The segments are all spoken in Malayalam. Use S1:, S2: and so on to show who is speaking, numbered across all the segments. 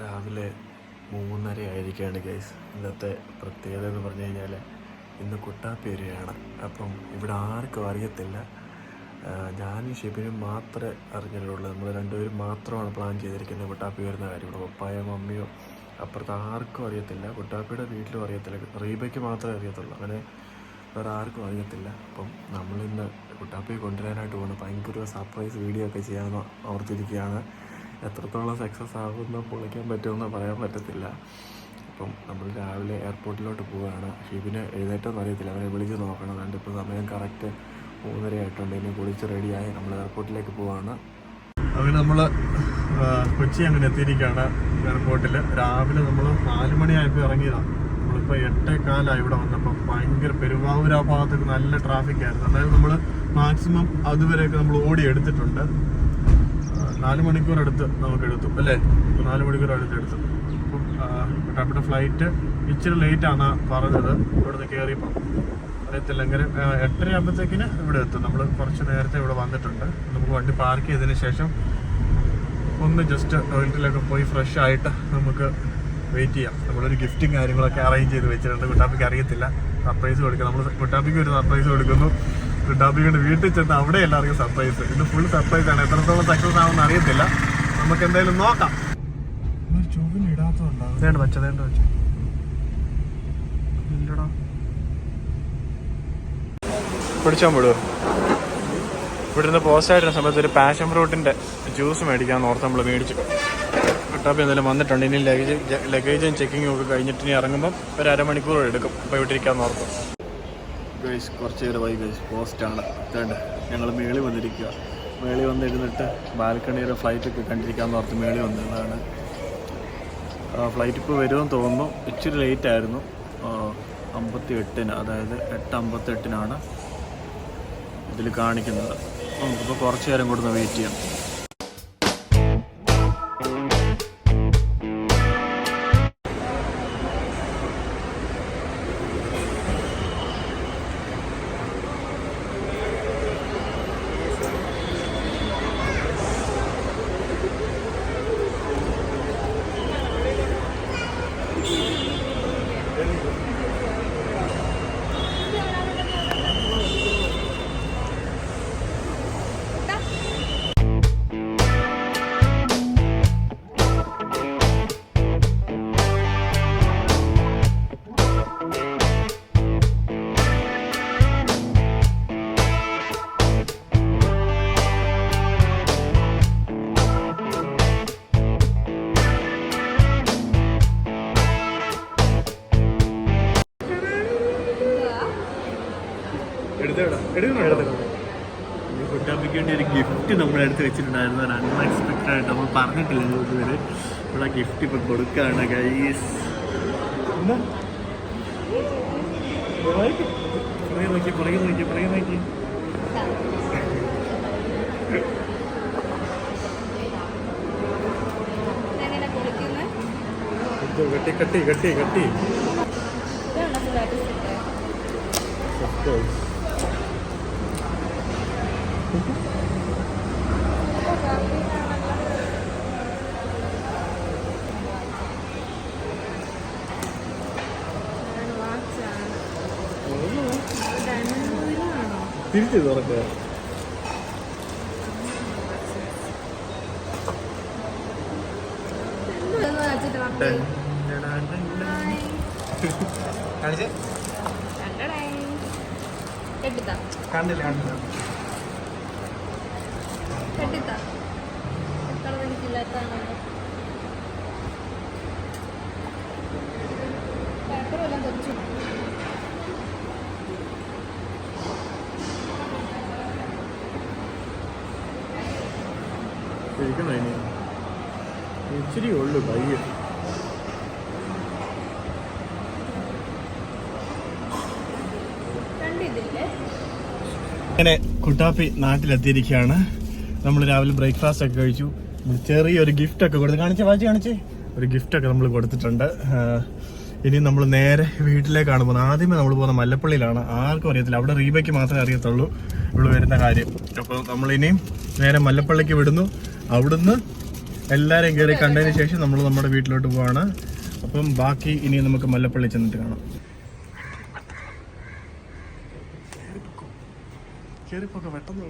S1: രാവിലെ മൂന്നര ആയിരിക്കുകയാണ് ഗൈസ് ഇന്നത്തെ പ്രത്യേകത എന്ന് പറഞ്ഞു കഴിഞ്ഞാൽ ഇന്ന് കുട്ടാപ്പേരിയാണ്. അപ്പം ഇവിടെ ആർക്കും അറിയത്തില്ല. ഞാനും ഷിബിനും മാത്രമേ അറിഞ്ഞിട്ടുള്ളൂ. നമ്മൾ രണ്ടുപേരും മാത്രമാണ് പ്ലാൻ ചെയ്തിരിക്കുന്നത് കുട്ടാപ്പി വരുന്ന കാര്യം. ഇവിടെ പപ്പായോ മമ്മിയോ അപ്പുറത്ത് ആർക്കും അറിയത്തില്ല. കുട്ടാപ്പിയുടെ വീട്ടിലും അറിയത്തില്ല. റീബയ്ക്ക് മാത്രമേ അറിയത്തുള്ളൂ. അങ്ങനെ വേറെ ആർക്കും അറിയത്തില്ല. അപ്പം നമ്മളിന്ന് കുട്ടാപ്പിയെ കൊണ്ടുവരാനായിട്ട് പോകുന്നു ഭയങ്കര സർപ്രൈസ് വീഡിയോ ഒക്കെ ചെയ്യാമെന്ന് ഓർത്തിരിക്കുകയാണ് എത്രത്തോളം സക്സസ് ആകുമെന്ന് പൊളിക്കാൻ പറ്റുമെന്ന് പറയാൻ പറ്റത്തില്ല. അപ്പം നമ്മൾ രാവിലെ എയർപോർട്ടിലോട്ട് പോവുകയാണ്. ഷിബിന് എഴുന്നേറ്റോന്ന് അറിയത്തില്ല. അവനെ വിളിച്ച് നോക്കണം. അതുകൊണ്ട് ഇപ്പോൾ സമയം കറക്റ്റ് മൂന്നര ആയിട്ടുണ്ട്. ഇനി കുളിച്ച് റെഡിയായി നമ്മൾ എയർപോർട്ടിലേക്ക് പോവുകയാണ്. അങ്ങനെ നമ്മൾ കൊച്ചി അങ്ങനെ എത്തിയിരിക്കുകയാണ് എയർപോർട്ടിൽ രാവിലെ നമ്മൾ നാല് മണിയായപ്പോൾ ഇറങ്ങിയതാണ് നമ്മളിപ്പോൾ എട്ടേ കാലമായി ഇവിടെ വന്നപ്പോൾ. ഭയങ്കര പെരുവാവൂർ ഭാഗത്തൊക്കെ നല്ല ട്രാഫിക് ആയിരുന്നു. അതായത് നമ്മൾ മാക്സിമം അതുവരെയൊക്കെ നമ്മൾ ഓടി എടുത്തിട്ടുണ്ട്. നാല് മണിക്കൂർ അടുത്ത് നമുക്ക് എടുത്തു അല്ലേ? നാല് മണിക്കൂർ അടുത്ത് എടുത്തു. അപ്പം കുട്ടാപ്പിയുടെ ഫ്ലൈറ്റ് ഇച്ചിരി ലേറ്റ് ആണ് പറഞ്ഞത്. ഇവിടുന്ന് കയറിയപ്പം അറിയത്തില്ല എങ്ങനെ എട്ടര ആകുമ്പോഴത്തേക്കിന് ഇവിടെ എത്തും. നമ്മൾ കുറച്ച് നേരത്തെ ഇവിടെ വന്നിട്ടുണ്ട്. നമുക്ക് വണ്ടി പാർക്ക് ചെയ്തതിന് ശേഷം ഒന്ന് ജസ്റ്റ് ടോയ്ലറ്റിലൊക്കെ പോയി ഫ്രഷ് ആയിട്ട് നമുക്ക് വെയിറ്റ് ചെയ്യാം. നമ്മളൊരു ഗിഫ്റ്റും കാര്യങ്ങളൊക്കെ അറേഞ്ച് ചെയ്ത് വെച്ചിട്ടുണ്ട്. കുട്ടാപ്പിക്ക് അറിയത്തില്ല. സർപ്രൈസ് കൊടുക്കുക നമ്മൾ കുട്ടാപ്പിക്ക് ഒരു സർപ്രൈസ് കൊടുക്കുന്നു. കുട്ടാപ്പിയുടെ വീട്ടിൽ ചെന്ന് അവിടെ എല്ലാവർക്കും സർപ്രൈസ് ഇത് ഫുൾ സർപ്രൈസ് ആണ്. എത്രത്തോളം സക്സസ് ആവുമെന്ന് അറിയത്തില്ല. നമുക്ക് എന്തായാലും നോക്കാം. വേണ്ട വേണ്ട ഇല്ലടാ. പിടിച്ചാൽ വിടുവോ? ഇവിടുന്ന് പോസ്റ്റ് ആയിരുന്ന സമയത്ത് ഒരു പാഷൻ ഫ്രൂട്ടിന്റെ ജ്യൂസ് മേടിക്കാൻ ഓർത്ത് നമ്മൾ മേടിച്ചു. കുട്ടാപ്പി എന്തായാലും വന്നിട്ടുണ്ട്. ഇനി ലഗേജ് ലഗേജും ചെക്കിങ്ങും ഒക്കെ കഴിഞ്ഞിട്ട് ഇനി ഇറങ്ങുമ്പം ഒരു അരമണിക്കൂർ എടുക്കും. അപ്പോൾ ഇവിടെ ഇരിക്കാൻ ഓർത്തു. ഗൈസ് കുറച്ച് നേരമായി ഗൈസ് പോസ്റ്റാണ് കണ്ട് ഞങ്ങൾ മേളി വന്നിരിക്കുക. മേളി വന്നിരുന്നിട്ട് ബാൽക്കണിയുടെ ഫ്ലൈറ്റൊക്കെ കണ്ടിരിക്കാമെന്ന് ഓർത്ത് മേളി വന്നതാണ്. ഫ്ലൈറ്റ് ഇപ്പോൾ വരുമെന്ന് തോന്നുന്നു. ഇച്ചിരി ലേറ്റ് ആയിരുന്നു. അമ്പത്തി എട്ടിന് അതായത് എട്ട് അമ്പത്തെട്ടിനാണ് ഇതിൽ കാണിക്കുന്നത്. നമുക്കിപ്പോൾ കുറച്ച് നേരം കൂടുന്ന വെയിറ്റ് ചെയ്യാം. വേണ്ടി ഒരു ഗിഫ്റ്റ് നമ്മുടെ അടുത്ത് വെച്ചിട്ടുണ്ടായിരുന്നു. ഒരു അൺഎക്സ്പെക്റ്റഡ് ആയിട്ട് നമ്മൾ പറഞ്ഞിട്ടില്ല ഇതുവരെ. ഇവിടെ ഗിഫ്റ്റ് ഇപ്പം കൊടുക്കുകയാണ് ഗൈസ് പുറകെ നോക്കി പുറകെ നോക്കി പുറകെ നോക്കി. കട്ടി കട്ടി കട്ടി കട്ടി.
S2: ഇതാണോ status ഇട്ടേ? ആണ്, watch ആണ്. Diamond ring ആണോ?
S1: തിരിച്ചു തുറക്കുക കണ്ടില്ല കണ്ടില്ല.
S2: കെട്ടിത്താ എത്ര എനിക്കില്ലാത്തതാണല്ലോ
S1: ഇച്ചിരി ഉള്ളു പയ്യെ.
S2: ഇങ്ങനെ
S1: അങ്ങനെ കുട്ടാപ്പി നാട്ടിലെത്തിയിരിക്കുകയാണ്. നമ്മൾ രാവിലെ ബ്രേക്ക്ഫാസ്റ്റ് ഒക്കെ കഴിച്ചു. ചെറിയൊരു ഗിഫ്റ്റ് ഒക്കെ കൊടുത്ത് കാണിച്ചേ വാച്ച് കാണിച്ചേ? ഒരു ഗിഫ്റ്റ് ഒക്കെ നമ്മൾ കൊടുത്തിട്ടുണ്ട്. ഇനി നമ്മൾ നേരെ വീട്ടിലേക്കാണ് പോകുന്നത്. ആദ്യമേ നമ്മൾ പോകുന്ന മല്ലപ്പള്ളിയിലാണ്. ആർക്കും അറിയത്തില്ല. അവിടെ റീബയ്ക്ക് മാത്രമേ അറിയത്തുള്ളൂ. ഇവിടെ വരുന്ന കാര്യം. അപ്പോൾ നമ്മൾ ഇനിയും നേരെ മല്ലപ്പള്ളിക്ക് വിടുന്നു. അവിടുന്ന് എല്ലാവരെയും കയറി കണ്ടതിന് ശേഷം നമ്മൾ നമ്മുടെ വീട്ടിലോട്ട് പോവാണ്. അപ്പം ബാക്കി ഇനി നമുക്ക് മല്ലപ്പള്ളി ചെന്നിട്ട് കാണാം. ചെരുപ്പൊക്കെ പെട്ടെന്ന്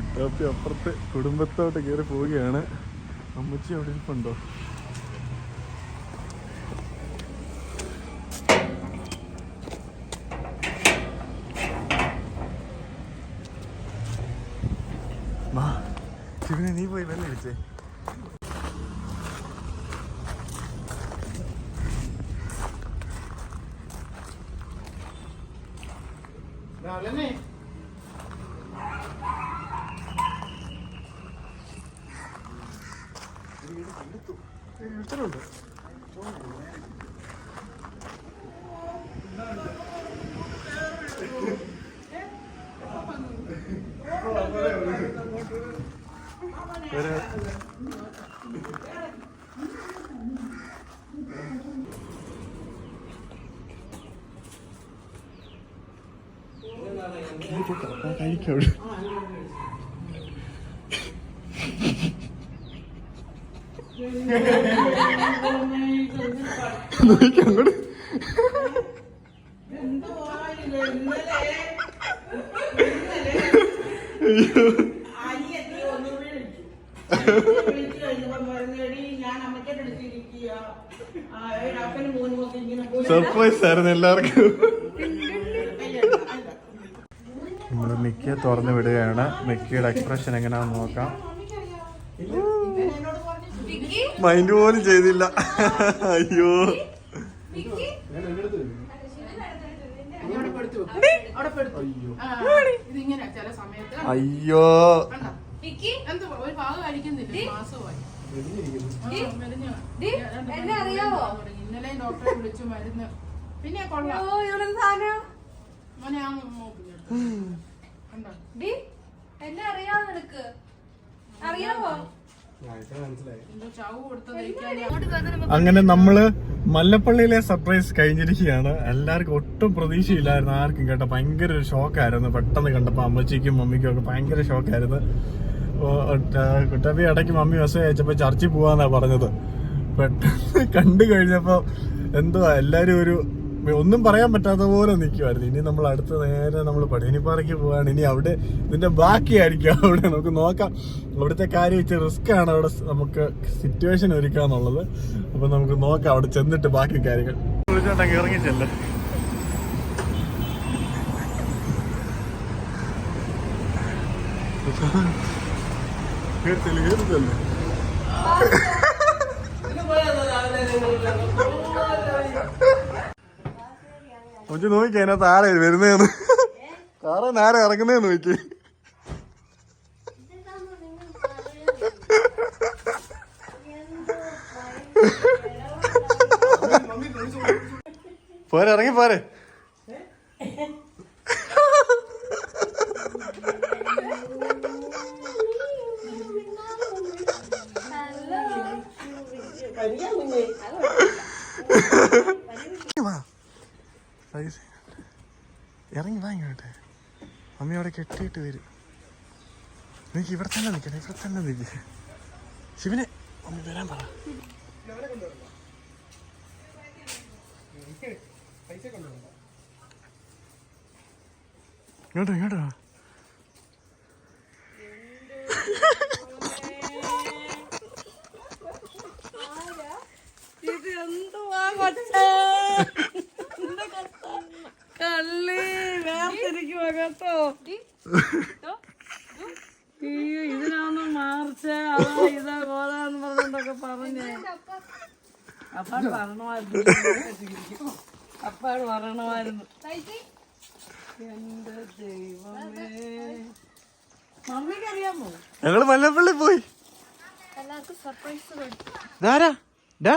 S1: കുട്ടാപ്പി അപ്പുറത്ത് കുടുംബത്തോട്ട് കയറി പോവുകയാണ്. അമ്മച്ചി അവിടെ ഇരിപ്പുണ്ടോ വാ ശിവനെ നീ പോയി വെള്ളം അടിച്ചേ
S3: രാവിലെ
S1: ഇത്രയുണ്ട് കഴിക്കവിടെ നോക്കി അങ്ങോട്ട്
S4: അനിയത്തി ഒന്നുകൂടി വിളിച്ചു. വിളിച്ചു കഴിഞ്ഞപ്പം പറഞ്ഞു, "എടീ, ഞാൻ അമ്മയ്ക്കടെ അടുത്തിരിക്കുക. ആ, ഏയ് അപ്പനും മോനും ഒക്കെ ഇങ്ങനെ പോയി."
S1: സർപ്രൈസ് ആയിരുന്നു എല്ലാവർക്കും നമ്മൾ മിക്കിയെ തുറന്നു വിടുകയാണ്. മിക്കിയുടെ എക്സ്പ്രഷൻ എങ്ങനെയാണെന്ന് നോക്കാം. മൈൻഡ് പോലും ചെയ്തില്ല. അയ്യോ. അയ്യോ?
S3: ഇന്നലെ ഡോക്ടറെ വിളിച്ചു മരുന്ന് പിന്നെ കൊള്ളാം.
S2: ഓ ഇവിടെ സാധനം.
S3: മോനെ ആ
S2: ഡി എന്നെ അറിയാവോ നിനക്ക്? അറിയാവോ?
S3: എന്തോ ചാവ് കൊടുത്ത് ദഹിക്കാൻ
S1: അങ്ങനെ നമ്മൾ മല്ലപ്പള്ളിയിലെ സർപ്രൈസ് കഴിഞ്ഞിരിക്കുകയാണ്. എല്ലാവർക്കും ഒട്ടും പ്രതീക്ഷയില്ലായിരുന്നു ആർക്കും കേട്ടോ. ഭയങ്കര ഒരു ഷോക്കായിരുന്നു. പെട്ടെന്ന് കണ്ടപ്പോ അമ്മച്ചിക്കും മമ്മിക്കും ഒക്കെ ഭയങ്കര ഷോക്കായിരുന്നു. കുട്ടപ്പി ഇടയ്ക്ക് മമ്മി മെസ്സേജ് അയച്ചപ്പോ ചർച്ചിൽ പോവാന്നാ പറഞ്ഞത്. പെട്ടെന്ന് കണ്ടു കഴിഞ്ഞപ്പോ എന്തുവാ? എല്ലാരും ഒരു ഒന്നും പറയാൻ പറ്റാത്ത പോലെ നിൽക്കുമായിരുന്നു ഇനി നമ്മൾ അടുത്ത നേരെ നമ്മൾ പടിയനിപ്പാറയ്ക്ക് പോവാണ്. ഇനി അവിടെ ഇതിന്റെ ബാക്കിയായിരിക്കും. അവിടെ നമുക്ക് നോക്കാം. അവിടുത്തെ കാര്യം വെച്ച് റിസ്ക് ആണ് അവിടെ നമുക്ക് സിറ്റുവേഷൻ ഒരുക്കാന്നുള്ളത് അപ്പൊ നമുക്ക് നോക്കാം അവിടെ ചെന്നിട്ട് ബാക്കി കാര്യങ്ങൾ. വിളിച്ചോട്ടെ ഇറങ്ങി ചെല്ലേ നോക്കി അതിനകത്ത് ആരെ വരുന്നതെന്ന്? കാറന്ന് ആരെ ഇറങ്ങുന്നതെന്ന് നോക്കി പോരെ ഇറങ്ങി പോരെ. പൈസ ഇറങ്ങി വാ ഇങ്ങോട്ട്. മമ്മി അവിടെ കെട്ടിയിട്ട് വരും. നിനക്ക് ഇവിടെ തന്നെ നിൽക്കണേ ഇവിടെ തന്നെ നിൽക്ക് ശിവനെ മമ്മി വരാൻ പറ. ഇങ്ങോട്ടോ ഇങ്ങോട്ടോ
S4: എന്തുവാ കൊച്ചേ? എന്താ കൊച്ചാ? കള്ളി വേർതിരിക്കുവാ കേട്ടോ അയ്യോ ഇതിനാന്ന്
S5: അതാ ഇതാ ഗോതാന്ന് പറഞ്ഞോണ്ടൊക്കെ പറഞ്ഞേ അപ്പാട് പറയണമായിരുന്നു അപ്പാട് പറയണമായിരുന്നു എന്റെ ദൈവമേ. മമ്മിക്ക് അറിയാമോ?
S1: ഞങ്ങൾ മല്ലപ്പള്ളി പോയി.
S2: എല്ലാവർക്കും സർപ്രൈസ് കൊടുത്തു
S1: ഡാ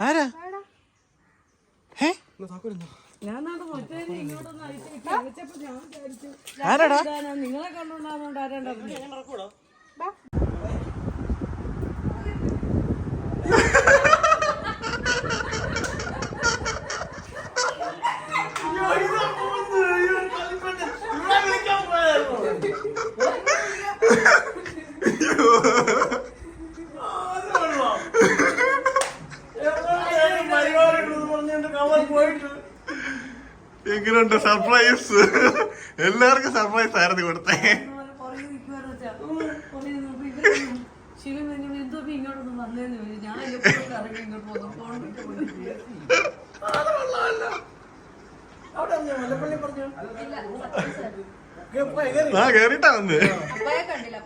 S1: ആരാ? ഹേ?
S5: ഞാൻ നാട് മൊറ്റേരി ഇങ്ങോട്ടൊന്ന്
S1: എങ്ങനെയുണ്ട് സർപ്രൈസ് എല്ലാവർക്കും സർപ്രൈസ് ആയിരുന്നു കൊടുത്തേ ആ കേറിട്ടാ വന്ന്.
S2: കണ്ടില്ല